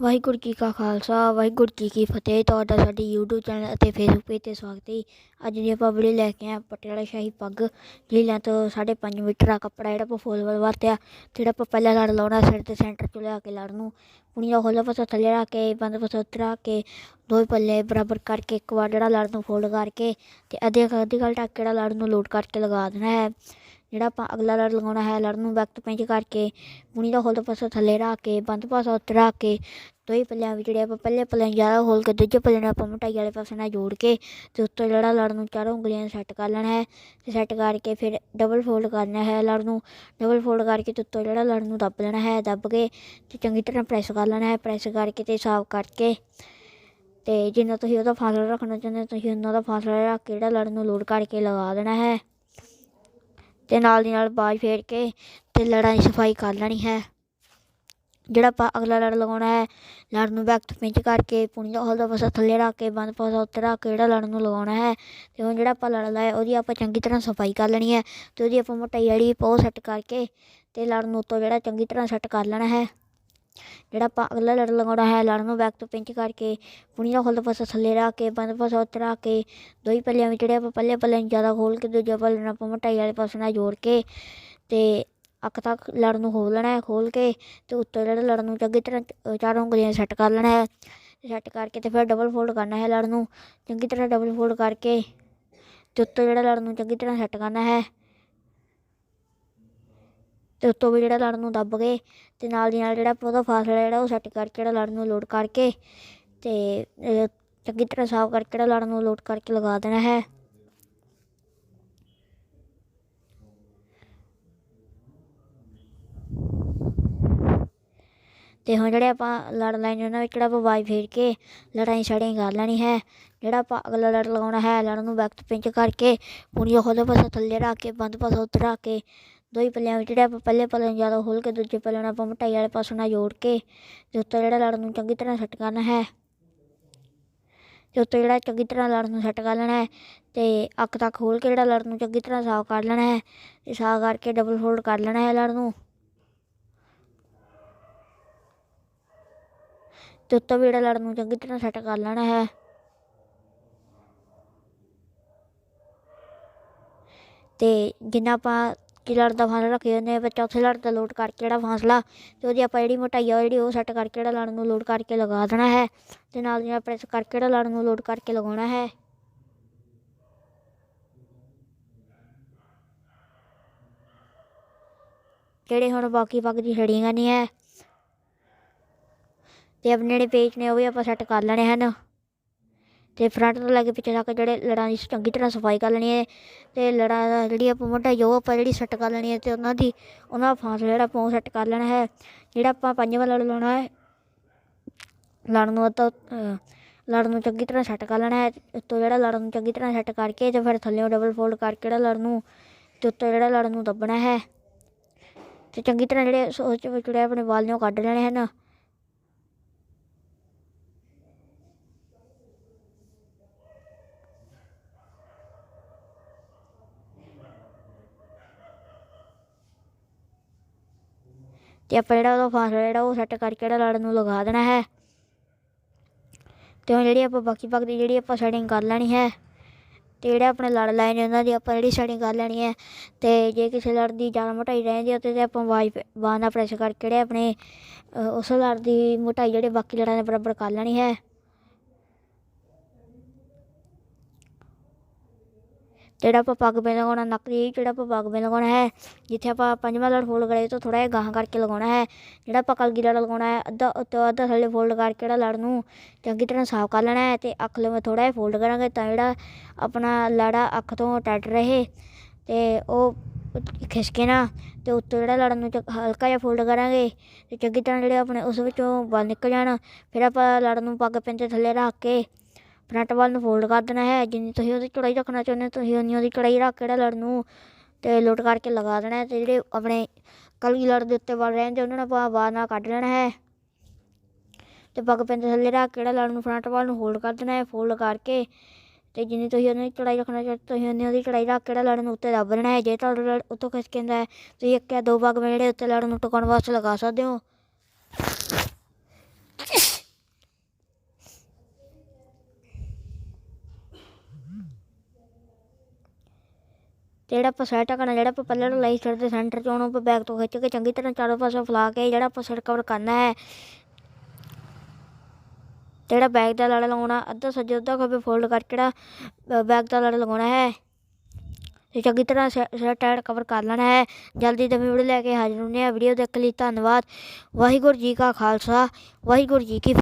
ਵਾਹਿਗੁਰੂ ਜੀ ਕਾ ਖਾਲਸਾ, ਵਾਹਿਗੁਰੂ ਜੀ ਕੀ ਫਤਿਹ। ਤੁਹਾਡਾ ਸਾਡੇ YouTube ਚੈਨਲ ਅਤੇ Facebook ਪੇਜ ਤੇ ਸਵਾਗਤ ਹੈ ਅੱਜ ਦੀ ਆਪਾਂ ਵੀਡੀਓ ਲੈ ਕੇ ਆਏ ਹਾਂ, ਪਟਿਆਲਾ ਸ਼ਾਹੀ ਪੱਗ ਜਿਹਦੀ ਲੈਂਥ 5.5 ਮੀਟਰ ਆ ਕੱਪੜਾ ਜਿਹੜਾ ਆਪਾਂ ਫੁੱਲ ਵਾਲ ਵਰਤਿਆ, ਜਿਹੜਾ ਆਪਾਂ ਪਹਿਲਾਂ ਲੜ ਲਾਉਣਾ ਸਿਰ ਤੇ ਸੈਂਟਰ ਚ ਲਿਆ ਕੇ ਲੜ ਨੂੰ। ਪੁਣੀ ਦਾ ਖੋਲ੍ਹਾ ਪਾਸਾ ਥੱਲੇ ਰੱਖ ਕੇ, ਬੰਦ ਪਾਸਾ ਉਤਰਾ ਕੇ, ਦੋਵੇਂ ਪੱਲੇ ਬਰਾਬਰ ਕਰਕੇ ਇੱਕ ਵਾਰ ਜਿਹੜਾ ਲੜ ਨੂੰ ਫੋਲਡ ਕਰਕੇ, ਤੇ ਅੱਧੇ ਅੱਧੀ ਗੱਲ ਟੱਕ ਜਿਹੜਾ ਲੜ ਨੂੰ ਲੋਡ ਕਰਕੇ ਲਗਾ ਦੇਣਾ ਹੈ। ਜਿਹੜਾ ਆਪਾਂ ਅਗਲਾ ਲੜ ਲਗਾਉਣਾ ਹੈ ਲੜ ਨੂੰ ਵਕਤ ਤੋਂ ਪਿੰਚ ਕਰਕੇ ਪੁਣੀ ਦਾ ਖੋਲ੍ਹਾ ਪਾਸਾ ਥੱਲੇ ਰੱਖ ਕੇ, ਬੰਦ ਪਾਸਾ ਉੱਤੇ ਰੱਖ ਕੇ, ਦੋਈ ਪੱਲਿਆਂ ਵਿੱਚ ਜਿਹੜੇ ਆਪਾਂ ਪਹਿਲੇ ਪੱਲੇ ਨੂੰ ਜ਼ਿਆਦਾ ਖੋਲ ਕੇ, ਦੂਜੇ ਪੱਲੇ ਨੂੰ ਆਪਾਂ ਮੋਟਾਈ ਵਾਲੇ ਪਾਸੇ ਨਾਲ ਜੋੜ ਕੇ ਤੇ ਉੱਤੋਂ ਜਿਹੜਾ ਲੜ ਨੂੰ ਚਾਰੋਂ ਉਂਗਲੀਆਂ ਸੈੱਟ ਕਰ ਲੈਣਾ ਹੈ ਤੇ ਸੈੱਟ ਕਰਕੇ ਫਿਰ ਡਬਲ ਫੋਲਡ ਕਰਨਾ ਹੈ ਲੜ ਨੂੰ ਡਬਲ ਫੋਲਡ ਕਰਕੇ ਤੇ ਉੱਤੋਂ ਜਿਹੜਾ ਲੜ ਨੂੰ ਦੱਬ ਲੈਣਾ ਹੈ, ਦੱਬ ਕੇ ਤੇ ਚੰਗੀ ਤਰ੍ਹਾਂ ਪ੍ਰੈਸ ਕਰ ਲੈਣਾ ਹੈ ਪ੍ਰੈਸ ਕਰਕੇ ਤੇ ਸਾਫ਼ ਕਰਕੇ ਤੇ ਜਿੰਨਾ ਤੁਸੀਂ ਉਹਦਾ ਫਾਸਲਾ ਰੱਖਣਾ ਚਾਹੁੰਦੇ ਹੋ, ਤੁਸੀਂ ਉਹਨਾਂ ਦਾ ਫਾਸਲਾ ਰੱਖ ਕੇ ਜਿਹੜਾ ਲੜ ਨੂੰ ਲੋਡ ਕਰਕੇ ਲਗਾ ਦੇਣਾ ਹੈ। ਤੇ ਨਾਲ ਦੀ ਨਾਲ ਬਾਜ ਫੇਰ ਕੇ ਤੇ ਲੜਾਂ ਦੀ ਸਫ਼ਾਈ ਕਰ ਲੈਣੀ ਹੈ। ਜਿਹੜਾ ਆਪਾਂ ਅਗਲਾ ਲੜ ਲਗਾਉਣਾ ਹੈ, ਲੜ ਨੂੰ ਬੈਕ ਤੋਂ ਪਿੰਚ ਕਰਕੇ ਪੁਣੀ ਦਾ ਹੌਲਦਾ ਪਾਸਾ ਥੱਲੇ ਰੱਖ ਕੇ, ਬੰਦ ਪਾਸਾ ਉੱਤੇ ਰੱਖ ਕੇ ਜਿਹੜਾ ਲੜ ਨੂੰ ਲਗਾਉਣਾ ਹੈ ਤੇ ਹੁਣ ਜਿਹੜਾ ਆਪਾਂ ਲੜ ਲਾਇਆ ਉਹਦੀ ਆਪਾਂ ਚੰਗੀ ਤਰ੍ਹਾਂ ਸਫ਼ਾਈ ਕਰ ਲੈਣੀ ਹੈ ਤੇ ਉਹਦੀ ਆਪਾਂ ਮੋਟਾਈ ਜਿਹੜੀ ਪੋ ਸੈੱਟ ਕਰਕੇ ਤੇ ਲੜ ਨੂੰ ਉੱਤੋਂ ਜਿਹੜਾ ਚੰਗੀ ਤਰ੍ਹਾਂ ਸੈੱਟ ਕਰ ਲੈਣਾ ਹੈ। ਜਿਹੜਾ ਆਪਾਂ ਅਗਲਾ ਲੜ ਲਗਾਉਣਾ ਹੈ ਲੜ ਨੂੰ ਬੈਕ ਤੋਂ ਪਿੰਚ ਕਰਕੇ ਪੁਣੀ ਦਾ ਹਲਦਾ ਪਾਸਾ ਥੱਲੇ ਰੱਖ ਕੇ, ਬੰਦ ਪਾਸਾ ਉੱਤੇ ਰੱਖ ਕੇ ਦੋਈ ਪੱਲਿਆਂ ਵਿੱਚ ਜਿਹੜੇ ਆਪਾਂ ਪੱਲੇ ਪੱਲੇ ਨੂੰ ਜ਼ਿਆਦਾ ਖੋਲ ਕੇ, ਦੂਜੇ ਪੱਲੇ ਨੂੰ ਆਪਾਂ ਮੋਟਾਈ ਵਾਲੇ ਪਾਸੇ ਨਾਲ ਜੋੜ ਕੇ ਤੇ ਅੱਖ ਤੱਕ ਲੜ ਨੂੰ ਖੋਲ ਲੈਣਾ ਹੈ, ਖੋਲ ਕੇ ਤੇ ਉੱਤੋਂ ਜਿਹੜਾ ਲੜ ਨੂੰ ਚੰਗੀ ਤਰ੍ਹਾਂ ਚਾਰੋਂ ਉਂਗਲੀਆਂ ਸੈੱਟ ਕਰ ਲੈਣਾ ਹੈ। ਸੈੱਟ ਕਰਕੇ ਤੇ ਫਿਰ ਡਬਲ ਫੋਲਡ ਕਰਨਾ ਹੈ ਲੜ ਨੂੰ, ਚੰਗੀ ਤਰ੍ਹਾਂ ਡਬਲ ਫੋਲਡ ਕਰਕੇ ਤੇ ਉੱਤੋਂ ਜਿਹੜਾ ਲੜ ਨੂੰ ਚੰਗੀ ਤਰ੍ਹਾਂ ਸੈੱਟ ਕਰਨਾ ਹੈ। ਤੇ ਉੱਤੋਂ ਵੀ ਜਿਹੜਾ ਲੜ ਨੂੰ ਦੱਬ ਕੇ ਤੇ ਨਾਲ ਦੀ ਨਾਲ ਜਿਹੜਾ ਆਪਾਂ ਉਹਦਾ ਫਾਸਲਾ ਜਿਹੜਾ ਉਹ ਸੈੱਟ ਕਰਕੇ ਜਿਹੜਾ ਲੜ ਨੂੰ ਲੋਡ ਕਰਕੇ ਤੇ ਚੰਗੀ ਤਰ੍ਹਾਂ ਸਾਫ਼ ਕਰਕੇ ਜਿਹੜਾ ਲੜ ਨੂੰ ਲੋਡ ਕਰਕੇ ਲਗਾ ਦੇਣਾ ਹੈ। ਤੇ ਹੁਣ ਜਿਹੜੇ ਆਪਾਂ ਲੜ ਲੈਣੇ ਉਹਨਾਂ ਵਿੱਚ ਜਿਹੜਾ ਆਪਾਂ ਵਾਈ ਫੇਰ ਕੇ ਲੜਾਈ ਛੜਾਈ ਕਰ ਲੈਣੀ ਹੈ। ਜਿਹੜਾ ਆਪਾਂ ਅਗਲਾ ਲੜ ਲਗਾਉਣਾ ਹੈ ਲੜ ਨੂੰ ਵਕਤ ਤੋਂ ਪਿੰਚ ਕਰਕੇ ਪੂਰੀ ਉਹਦੇ ਪਾਸਾ ਥੱਲੇ ਰੱਖ ਕੇ, ਬੰਦ ਪਾਸਾ ਉੱਤੇ ਰੱਖ ਕੇ ਦੋ ਹੀ ਪੱਲਿਆਂ ਵਿੱਚ, ਜਿਹੜੇ ਆਪਾਂ ਪਹਿਲੇ ਪੱਲੇ ਨੂੰ ਜ਼ਿਆਦਾ ਖੋਲ੍ਹ ਕੇ ਦੂਜੇ ਪੱਲੇ ਨੂੰ ਆਪਾਂ ਮੋਟਾਈ ਵਾਲੇ ਪਾਸੇ ਨਾਲ ਜੋੜ ਕੇ, ਤੇ ਉੱਤੇ ਜਿਹੜਾ ਲੜ ਨੂੰ ਚੰਗੀ ਤਰ੍ਹਾਂ ਸੈੱਟ ਕਰਨਾ ਹੈ। ਤੇ ਉੱਤੇ ਜਿਹੜਾ ਚੰਗੀ ਤਰ੍ਹਾਂ ਲੜ ਨੂੰ ਸੈੱਟ ਕਰ ਲੈਣਾ ਹੈ, ਤੇ ਅੱਖ ਤੱਕ ਖੋਲ ਕੇ ਜਿਹੜਾ ਲੜ ਨੂੰ ਚੰਗੀ ਤਰ੍ਹਾਂ ਸਾਫ਼ ਕਰ ਲੈਣਾ ਹੈ, ਤੇ ਸਾਫ਼ ਕਰਕੇ ਡਬਲ ਫੋਲਡ ਕਰ ਲੈਣਾ ਹੈ ਲੜ ਨੂੰ। ਤੇ ਉੱਤੋਂ ਵੀ ਜਿਹੜਾ ਲੜ ਨੂੰ ਚੰਗੀ ਤਰ੍ਹਾਂ ਸੈੱਟ ਕਰ ਲੈਣਾ ਹੈ। ਤੇ ਜਿੰਨਾ ਆਪਾਂ ਕਿ ਲੜ ਦਾ ਫਾਸਲਾ ਰੱਖੇ ਹੁੰਦੇ ਆ ਚੌਥੇ ਲੜ ਦਾ ਲੋਡ ਕਰਕੇ ਜਿਹੜਾ ਫਾਸਲਾ, ਤੇ ਉਹਦੀ ਆਪਾਂ ਜਿਹੜੀ ਮੋਟਾਈ ਆ ਜਿਹੜੀ ਉਹ ਸੈੱਟ ਕਰਕੇ ਜਿਹੜਾ ਲੜ ਨੂੰ ਲੋਡ ਕਰਕੇ ਲਗਾ ਦੇਣਾ ਹੈ, ਤੇ ਨਾਲ ਦੀ ਨਾਲ ਪ੍ਰੈਸ ਕਰਕੇ ਜਿਹੜਾ ਲੜ ਨੂੰ ਲੋਡ ਕਰਕੇ ਲਗਾਉਣਾ ਹੈ। ਜਿਹੜੇ ਹੁਣ ਬਾਕੀ ਪੱਗ ਦੀ ਛੜੀਆਂ ਕਰਨੀ ਹੈ, ਤੇ ਆਪਣੇ ਜਿਹੜੇ ਪੇਜ ਨੇ, ਉਹ ਵੀ ਆਪਾਂ ਸੈੱਟ ਕਰ ਲੈਣੇ ਹਨ। ਤੇ ਫਰੰਟ ਤੋਂ ਲੈ ਕੇ ਪਿੱਛੇ ਤੱਕ ਜਿਹੜੇ ਲੜਾਂ ਦੀ ਚੰਗੀ ਤਰ੍ਹਾਂ ਸਫ਼ਾਈ ਕਰ ਲੈਣੀ ਹੈ ਤੇ ਲੜਾਂ ਦਾ ਜਿਹੜੀ ਆਪਾਂ ਮੋਟਾ ਜੋ ਆਪਾਂ ਜਿਹੜੀ ਸੈੱਟ ਕਰ ਲੈਣੀ ਹੈ ਤੇ ਉਹਨਾਂ ਦੀ ਉਹਨਾਂ ਦਾ ਫਾਸਲਾ ਜਿਹੜਾ ਆਪਾਂ ਉਹ ਸੈੱਟ ਕਰ ਲੈਣਾ ਹੈ, ਜਿਹੜਾ ਆਪਾਂ ਪੰਜਵਾਂ ਲੜ ਲਾਉਣਾ ਹੈ, ਲੜਨ ਨੂੰ ਤਾਂ ਲੜ ਨੂੰ ਚੰਗੀ ਤਰ੍ਹਾਂ ਸੈੱਟ ਕਰ ਲੈਣਾ ਹੈ ਉੱਤੋਂ ਜਿਹੜਾ ਲੜ ਨੂੰ ਚੰਗੀ ਤਰ੍ਹਾਂ ਸੈੱਟ ਕਰਕੇ ਤੇ ਫਿਰ ਥੱਲੇੋਂ ਡਬਲ ਫੋਲਡ ਕਰਕੇ ਜਿਹੜਾ ਲੜ ਨੂੰ, ਤੇ ਉੱਤੋਂ ਜਿਹੜਾ ਲੜ ਨੂੰ ਦੱਬਣਾ ਹੈ ਤੇ ਚੰਗੀ ਤਰ੍ਹਾਂ ਜਿਹੜੇ ਸੋਚ ਵਿੱਚ ਜਿਹੜੇ ਆਪਣੇ ਵਾਲ ਨੇ ਉਹ ਕੱਢ ਲੈਣੇ ਹਨ। ਤੇ ਆਪਾਂ ਜਿਹੜਾ ਉਹਦਾ ਫਾਸਲਾ ਜਿਹੜਾ ਉਹ ਸੈੱਟ ਕਰਕੇ ਜਿਹੜਾ ਲੜ ਨੂੰ ਲਗਾ ਦੇਣਾ ਹੈ। ਤੇ ਹੁਣ ਜਿਹੜੀ ਆਪਾਂ ਬਾਕੀ ਪੱਗ ਦੀ ਜਿਹੜੀ ਆਪਾਂ ਸੈਟਿੰਗ ਕਰ ਲੈਣੀ ਹੈ, ਤੇ ਜਿਹੜੇ ਆਪਣੇ ਲੜ ਲਾਏ ਨੇ ਉਹਨਾਂ ਦੀ ਆਪਾਂ ਜਿਹੜੀ ਸੈਟਿੰਗ ਕਰ ਲੈਣੀ ਹੈ, ਤੇ ਜੇ ਕਿਸੇ ਲੜ ਦੀ ਜ਼ਿਆਦਾ ਮੋਟਾਈ ਰਹਿੰਦੀ ਹੈ ਤੇ ਆਪਾਂ ਵਾਈ ਬਾਂਹ ਨਾਲ ਪ੍ਰੈਸ ਕਰਕੇ ਜਿਹੜੇ ਆਪਣੇ ਉਸ ਲੜ ਦੀ ਮੋਟਾਈ ਜਿਹੜੇ ਬਾਕੀ ਲੜਾਂ ਦੇ ਬਰਾਬਰ ਕਰ ਲੈਣੀ ਹੈ। ਜਿਹੜਾ ਆਪਾਂ ਪੱਗ ਪੇ ਲਗਾਉਣਾ ਨੱਕ ਜਿਹੜਾ ਆਪਾਂ ਪੱਗ ਪੇ ਲਗਾਉਣਾ ਹੈ, ਜਿੱਥੇ ਆਪਾਂ ਪੰਜਵਾਂ ਲੜ ਫੋਲਡ ਕਰੇ ਤੋਂ ਥੋੜਾ ਜਿਹਾ ਗਾਹਾਂ ਕਰਕੇ ਲਗਾਉਣਾ ਹੈ। ਜਿਹੜਾ ਆਪਾਂ ਕਲਗੀ ਲੜ ਲਗਾਉਣਾ ਹੈ, ਅੱਧਾ ਉੱਤੋਂ ਅੱਧਾ ਥੱਲੇ ਫੋਲਡ ਕਰਕੇ ਜਿਹੜਾ ਲੜ ਨੂੰ ਚੰਗੀ ਤਰ੍ਹਾਂ ਸਾਫ਼ ਕਰ ਲੈਣਾ ਹੈ ਤੇ ਅੱਖ ਲਵੇਂ ਥੋੜਾ ਜਿਹਾ ਫੋਲਡ ਕਰਾਂਗੇ ਤਾਂ ਜਿਹੜਾ ਆਪਣਾ ਲੜਾ ਅੱਖ ਤੋਂ ਟੱਟ ਰਹੇ ਤੇ ਉਹ ਖਿਸਕੇ ਨਾ ਤੇ ਉੱਤੋਂ ਜਿਹੜਾ ਲੜਨ ਨੂੰ ਚ- ਹਲਕਾ ਜਿਹਾ ਫੋਲਡ ਕਰਾਂਗੇ ਤੇ ਚੰਗੀ ਤਰ੍ਹਾਂ ਜਿਹੜੇ ਆਪਣੇ ਉਸ ਵਿੱਚੋਂ ਬਾਲ ਨਿਕਲ ਜਾਣ, ਫਿਰ ਆਪਾਂ ਲੜਨ ਨੂੰ ਪੱਗ ਪੈਂਦੇ ਥੱਲੇ ਰੱਖ ਕੇ ਫਰੰਟ ਵੱਲ ਨੂੰ ਫੋਲਡ ਕਰ ਦੇਣਾ ਹੈ। ਜਿੰਨੀ ਤੁਸੀਂ ਉਹਦੀ ਚੌੜਾਈ ਰੱਖਣਾ ਚਾਹੁੰਦੇ ਹੋ, ਤੁਸੀਂ ਉਨੀ ਉਹਦੀ ਚੌੜਾਈ ਰੱਖ ਕਿਹੜਾ ਜਿਹੜਾ ਲੜ ਨੂੰ ਤੇ ਲੋਟ ਕਰਕੇ ਲਗਾ ਦੇਣਾ ਹੈ ਤੇ ਜਿਹੜੇ ਆਪਣੇ ਕਲਗੀ ਲੜ ਦੇ ਉੱਤੇ ਵੱਲ ਰਹਿੰਦੇ ਉਹਨਾਂ ਨੂੰ ਆਪਾਂ ਬਾਹਰ ਨਾਲ ਕੱਢ ਲੈਣਾ ਹੈ। ਤੇ ਪੱਗ ਪੈਂਦੇ ਥੱਲੇ ਰੱਖ ਕਿਹੜਾ ਜਿਹੜਾ ਲੜ ਨੂੰ ਫਰੰਟ ਵੱਲ ਨੂੰ ਹੋਲਡ ਕਰ ਦੇਣਾ ਹੈ ਫੋਲਡ ਕਰਕੇ ਤੇ ਜਿੰਨੀ ਤੁਸੀਂ ਉਹਨਾਂ ਦੀ ਚੜਾਈ ਰੱਖਣਾ ਚਾਹੁੰਦੇ ਤੁਸੀਂ ਉਨੀ ਉਹਦੀ ਚੜਾਈ ਰੱਖ ਕਿਹੜਾ ਲੜਨ ਉੱਤੇ ਦੱਬ ਦੇਣਾ ਹੈ। ਜੇ ਤੁਹਾਡਾ ਲੜ ਉੱਤੋਂ ਖਿਸਕ ਜਾਂਦਾ ਹੈ, ਤੁਸੀਂ ਇੱਕ ਜਾਂ ਦੋ ਪੱਗ ਜਿਹੜੇ ਉੱਤੇ ਲੜਨ ਨੂੰ ਟਿਕਾਉਣ ਵਾਸਤੇ ਲਗਾ ਸਕਦੇ ਹੋ। ਤੇ ਜਿਹੜਾ ਆਪਾਂ ਸਾਈਡ ਢੱਕਣਾ ਜਿਹੜਾ ਆਪਾਂ ਪਹਿਲਾਂ ਲਾਈ ਸਿਰ ਦੇ ਸੈਂਟਰ ਚੋਂ, ਉਹਨੂੰ ਆਪਾਂ ਬੈਕ ਤੋਂ ਖਿੱਚ ਕੇ ਚੰਗੀ ਤਰ੍ਹਾਂ ਚਾਰੋਂ ਪਾਸੇ ਫਲਾ ਕੇ ਜਿਹੜਾ ਆਪਾਂ ਸਿਰ ਕਵਰ ਕਰਨਾ ਹੈ। ਤੇ ਜਿਹੜਾ ਬੈਕ ਦਾ ਲੜਾ ਲਗਾਉਣਾ ਅੱਧਾ ਸੱਜੇ ਅੱਧਾ ਖੱਬੇ ਫੋਲਡ ਕਰਕੇ ਜਿਹੜਾ ਬੈਕ ਦਾ ਲੜਾ ਲਗਾਉਣਾ ਹੈ। ਤੇ ਚੰਗੀ ਤਰ੍ਹਾਂ ਸਿਰ ਟਾਇਰ ਕਵਰ ਕਰ ਲੈਣਾ ਹੈ। ਜਲਦੀ ਤੇ ਵੀਡੀਓ ਲੈ ਕੇ ਹਾਜ਼ਰ ਹੁੰਦੇ ਆ ਵੀਡੀਓ ਦੇਖਣ ਲਈ, ਧੰਨਵਾਦ। ਵਾਹਿਗੁਰੂ ਜੀ ਕਾ ਖਾਲਸਾ। ਵਾਹਿਗੁਰੂ ਜੀ ਕੀ